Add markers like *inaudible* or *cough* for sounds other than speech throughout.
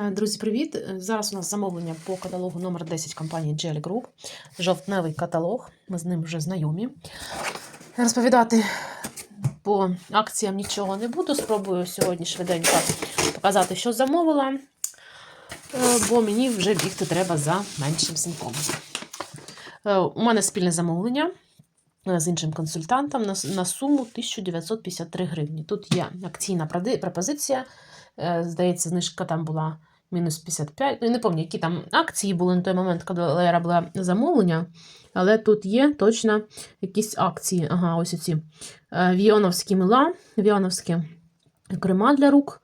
Е, Друзі, привіт! Е, Зараз у нас замовлення по каталогу номер 10 компанії Jelly Group. Жовтневий каталог. Ми з ним вже знайомі. Розповідати по акціям нічого не буду. Спробую сьогодні швиденько показати, що замовила, е, бо мені вже бігти треба за меншим синком. У мене спільне замовлення з іншим консультантом на, на суму 1953 гривні. Тут є акційна пропозиція. Е, Здається, знижка там була мінус 55. Ну, не пам'ятаю, які там акції були на той момент, коли я робила замовлення. Але тут є точно якісь акції. Ага, ось ці віоновські мила, віоновські крема для рук.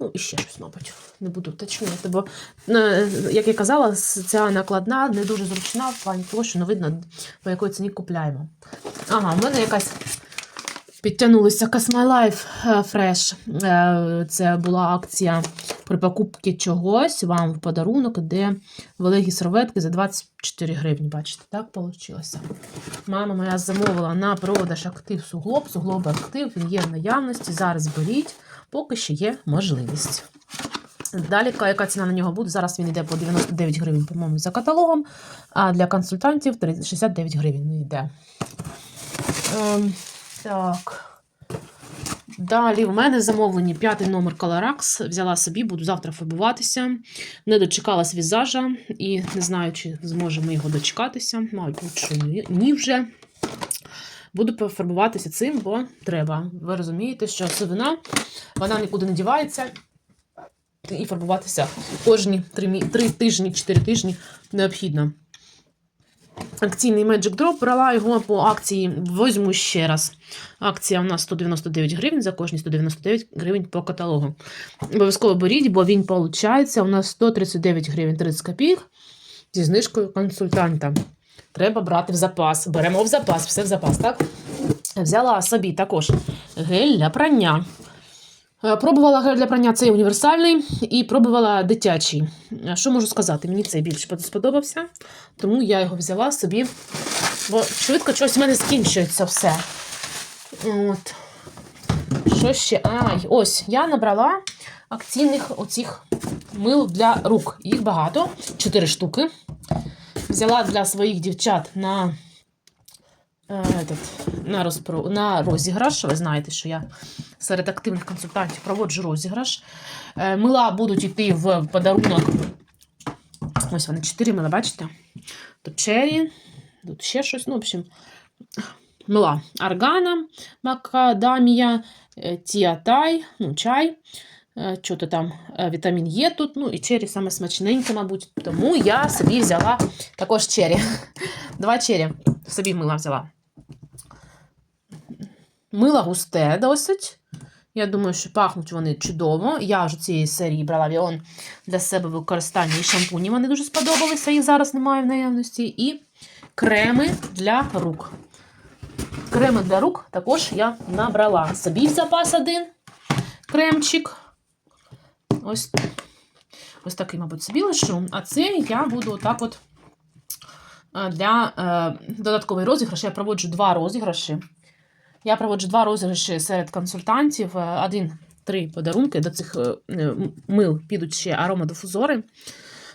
Ну, і ще щось, мабуть, не буду уточнювати, бо, е, як я казала, ця накладна не дуже зручна в плані того, що не видно, по якої ціні купляємо. Ага, в мене якась підтягнулися Cosmolife е, Fresh. Е, Це була акція при покупці чогось вам в подарунок, де великі серветки за 24 гривні. Бачите, так вийшло. Мама моя замовила на продаж актив суглоб. Суглоб актив, він є в наявності. Зараз беріть, поки ще є можливість. Далі, яка- ціна на нього буде? Зараз він йде по 99 гривень, по-моєму, за каталогом, а для консультантів 69 гривень він йде. Ем, так. Далі в мене замовлені п'ятий номер Colorax. Взяла собі, буду завтра фарбуватися. Не дочекалась візажа і не знаю, чи зможемо його дочекатися. Мабуть, ні вже. Буду пофарбуватися цим, бо треба. Ви розумієте, що сивина вона нікуди не дівається. І фарбуватися кожні 3, 3 тижні, 4 тижні необхідно. Акційний Magic Drop брала його по акції. Возьму ще раз. Акція у нас 199 гривень, за кожні 199 гривень по каталогу. Обов'язково беріть, бо він виходить у нас 139 гривень 30 копійок зі знижкою консультанта. Треба брати в запас. Беремо в запас, все в запас, так? Взяла собі також гель для прання. Е, Пробувала гель для прання цей універсальний і пробувала дитячий. Е, Що можу сказати? Мені цей більше сподобався, тому я його взяла собі, бо швидко щось в мене скінчується все. От. Що ще? Ай, ось я набрала акційних оцих мил для рук. Їх багато, 4 штуки. Взяла для своїх дівчат на, е, этот, на, розпро, на розіграш. Ви знаєте, що я серед активних консультантів проводжу розіграш. Е, Мила будуть йти в подарунок. Ось вони, 4 мила, бачите? Тут чері, тут ще щось. Ну, в общем, мила. Аргана, макадамія, е, тіатай, ну, чай. Е, Що то там, е, вітамін Є тут, ну і чері саме смачненьке, мабуть. Тому я собі взяла також чері. *laughs* Два чері собі мила взяла. Мила густе досить. Я думаю, що пахнуть вони чудово. Я вже цієї серії брала Віон для себе використання і шампуні. Вони дуже сподобалися, їх зараз немає в наявності. І креми для рук. Креми для рук також я набрала собі в запас один кремчик. Ось, ось такий, мабуть, собі лишу. А це я буду отак от е, для е, додатковий розіграш. Я проводжу два розіграші. Я проводжу два розіграші серед консультантів. Е, Один три подарунки. До цих е, мил підуть ще аромадифузори.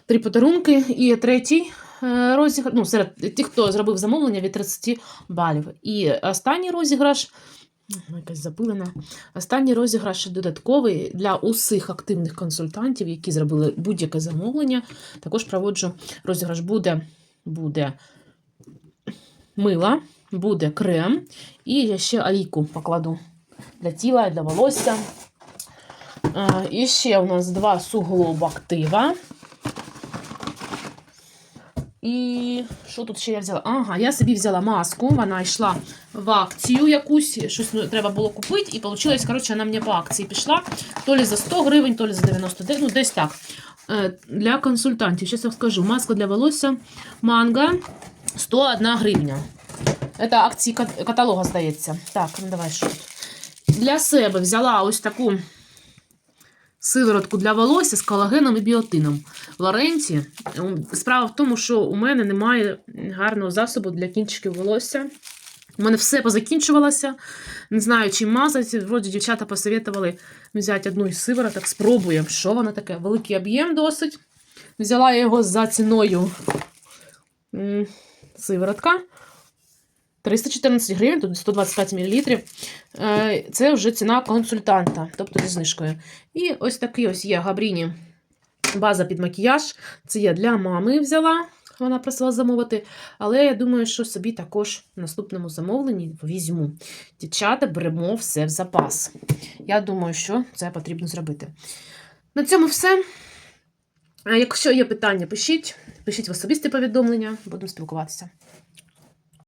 Три подарунки. І третій е, розіграш, ну, серед тих, хто зробив замовлення від 30 балів. І останній розіграш. М, Якась запилена. Останній розіграш додатковий для усіх активних консультантів, які зробили будь-яке замовлення. Також проводжу розіграш буде, буде мила, буде крем, і я ще олійку покладу для тіла, для волосся. І ще у нас два суглоб актива. І що тут ще я взяла? Ага, я собі взяла маску, вона йшла в акцію якусь, щось ну, треба було купити, і вийшло, коротше, вона мені по акції пішла. То лі за 100 гривень, то лі за 99, ну десь так. Е, Для консультантів, зараз я скажу, маска для волосся манго 101 гривня. Це акції каталога, здається. Так, ну давай що. Для себе взяла ось таку сиворотку для волосся з колагеном і біотином. Лоренці. Справа в тому, що у мене немає гарного засобу для кінчиків волосся. У мене все позакінчувалося. Не знаю, чим мазати. Вроді дівчата посоветували взяти одну із сивороток, спробуємо, що воно таке. Великий об'єм досить. Взяла я його за ціною сиворотка. 314 гривень, тут 125 мл. Це вже ціна консультанта, тобто зі знижкою. І ось такий ось є Габріні база під макіяж. Це я для мами взяла. Вона просила замовити. Але я думаю, що собі також в наступному замовленні візьму. Дівчата, беремо все в запас. Я думаю, що це потрібно зробити. На цьому все. Якщо є питання, пишіть. Пишіть в особисті повідомлення, будемо спілкуватися.